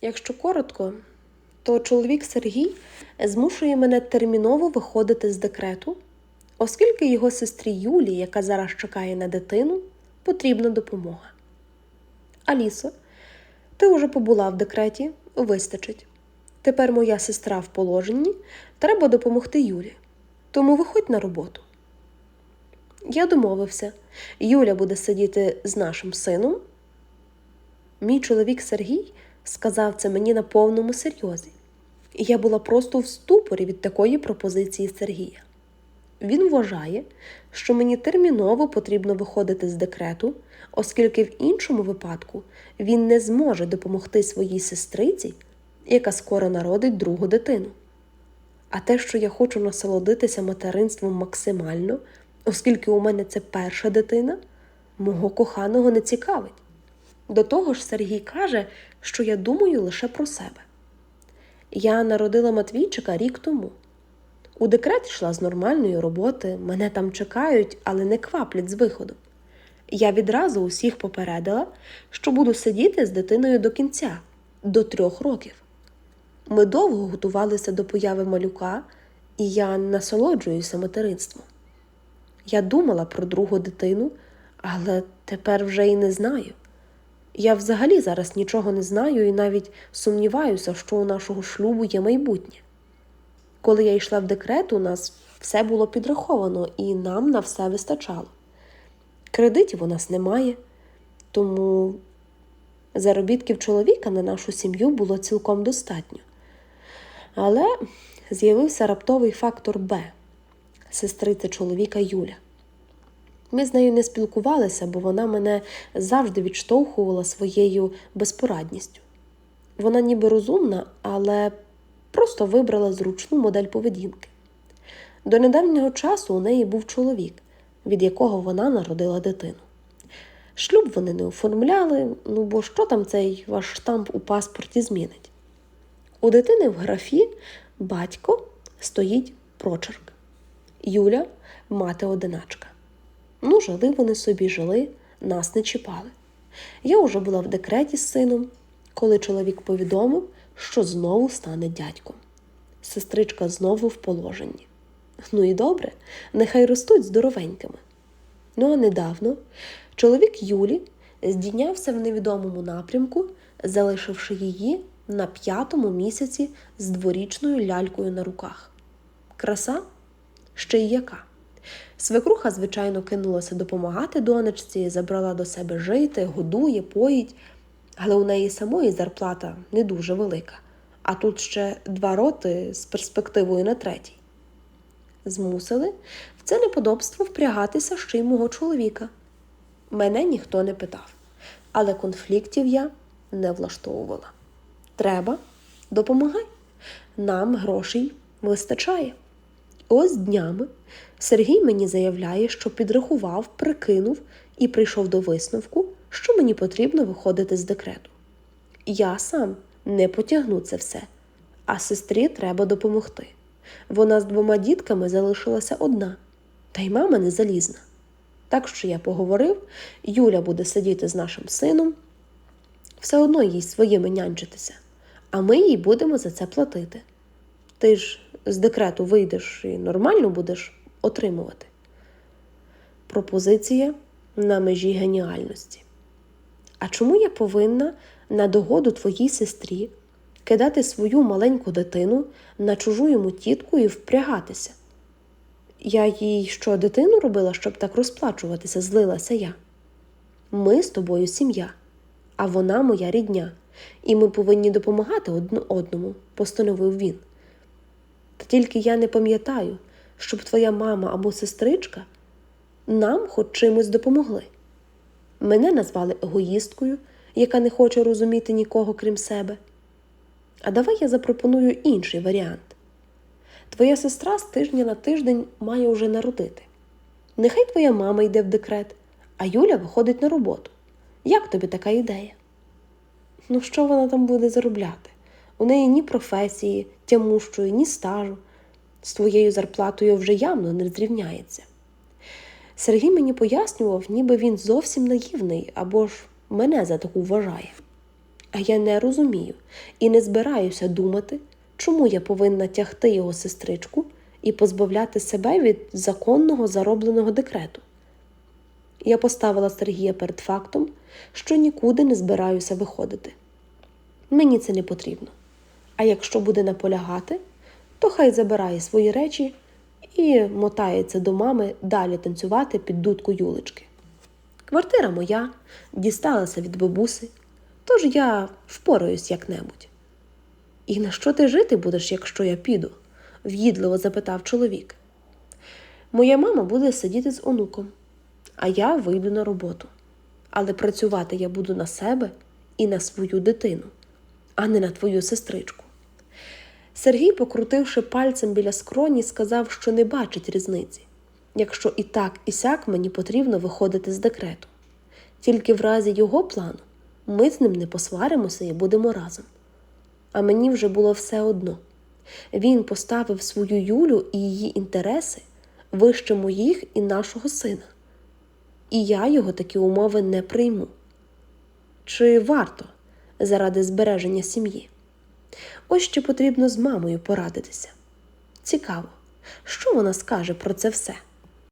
Якщо коротко, то чоловік Сергій змушує мене терміново виходити з декрету, оскільки його сестрі Юлі, яка зараз чекає на дитину, потрібна допомога. Алісо, ти вже побула в декреті, вистачить. Тепер моя сестра в положенні, треба допомогти Юлі. Тому виходь на роботу. Я домовився, Юля буде сидіти з нашим сином. Мій чоловік Сергій сказав це мені на повному серйозі, і я була просто в ступорі від такої пропозиції Сергія. Він вважає, що мені терміново потрібно виходити з декрету, оскільки в іншому випадку він не зможе допомогти своїй сестриці, яка скоро народить другу дитину. А те, що я хочу насолодитися материнством максимально, оскільки у мене це перша дитина, мого коханого не цікавить. До того ж, Сергій каже, що я думаю лише про себе. Я народила Матвійчика рік тому. У декрет йшла з нормальної роботи, мене там чекають, але не кваплять з виходом. Я відразу усіх попередила, що буду сидіти з дитиною до кінця, до трьох років. Ми довго готувалися до появи малюка, і я насолоджуюся материнством. Я думала про другу дитину, але тепер вже і не знаю. Я взагалі зараз нічого не знаю і навіть сумніваюся, що у нашого шлюбу є майбутнє. Коли я йшла в декрет, у нас все було підраховано і нам на все вистачало. Кредитів у нас немає, тому заробітків чоловіка на нашу сім'ю було цілком достатньо. Але з'явився раптовий фактор Б сестриця чоловіка Юля. Ми з нею не спілкувалися, бо вона мене завжди відштовхувала своєю безпорадністю. Вона ніби розумна, але просто вибрала зручну модель поведінки. До недавнього часу у неї був чоловік, від якого вона народила дитину. Шлюб вони не оформляли, ну бо що там цей ваш штамп у паспорті змінить? У дитини в графі батько стоїть прочерк. Юля мати одиначка. Ну, жили вони собі, жили, нас не чіпали. Я вже була в декреті з сином, коли чоловік повідомив, що знову стане дядьком. Сестричка знову в положенні. Ну і добре, нехай ростуть здоровенькими. Ну а недавно чоловік Юлі здійнявся в невідомому напрямку, залишивши її на п'ятому місяці з дворічною лялькою на руках. Краса ще й яка. Свекруха, звичайно, кинулася допомагати донечці, забрала до себе жити, годує, поїть, але у неї самої зарплата не дуже велика, а тут ще два роти з перспективою на третій. Змусили в це неподобство впрягатися ще й мого чоловіка. Мене ніхто не питав, але конфліктів я не влаштовувала. Треба, допомагай. Нам грошей вистачає. Ось днями Сергій мені заявляє, що підрахував, прикинув і прийшов до висновку, що мені потрібно виходити з декрету. Я сам не потягну це все, а сестрі треба допомогти. Вона з двома дітками залишилася одна, та й мама не залізна. Так що я поговорив, Юля буде сидіти з нашим сином, все одно їй своїми нянчитися, а ми їй будемо за це платити. Ти ж з декрету вийдеш і нормально будеш отримувати. Пропозиція на межі геніальності. А чому я повинна на догоду твоїй сестрі кидати свою маленьку дитину на чужу йому тітку і впрягатися? Я їй що дитину робила, щоб так розплачуватися, злилася я. Ми з тобою сім'я, а вона моя рідня, і ми повинні допомагати одне одному, постановив він. Та тільки я не пам'ятаю, щоб твоя мама або сестричка нам хоч чимось допомогли. Мене назвали егоїсткою, яка не хоче розуміти нікого крім себе. А давай я запропоную інший варіант. Твоя сестра з тижня на тиждень має уже народити. Нехай твоя мама йде в декрет, а Юля виходить на роботу. Як тобі така ідея? Ну, що вона там буде заробляти? У неї ні професії, тямущої, ні стажу. З твоєю зарплатою вже явно не зрівняється. Сергій мені пояснював, ніби він зовсім наївний або ж мене за таку вважає. А я не розумію і не збираюся думати, чому я повинна тягти його сестричку і позбавляти себе від законного заробленого декрету. Я поставила Сергія перед фактом, що нікуди не збираюся виходити. Мені це не потрібно. А якщо буде наполягати, то хай забирає свої речі і мотається до мами далі танцювати під дудку Юлечки. Квартира моя дісталася від бабуси, тож я впораюсь як-небудь. І на що ти жити будеш, якщо я піду? в'їдливо запитав чоловік. Моя мама буде сидіти з онуком, а я вийду на роботу. Але працювати я буду на себе і на свою дитину, а не на твою сестричку. Сергій, покрутивши пальцем біля скроні, сказав, що не бачить різниці, якщо і так, і сяк мені потрібно виходити з декрету. Тільки в разі його плану ми з ним не посваримося і будемо разом. А мені вже було все одно. Він поставив свою Юлю і її інтереси вище моїх і нашого сина. І я його такі умови не прийму. Чи варто заради збереження сім'ї? Ось що потрібно з мамою порадитися. Цікаво, що вона скаже про це все.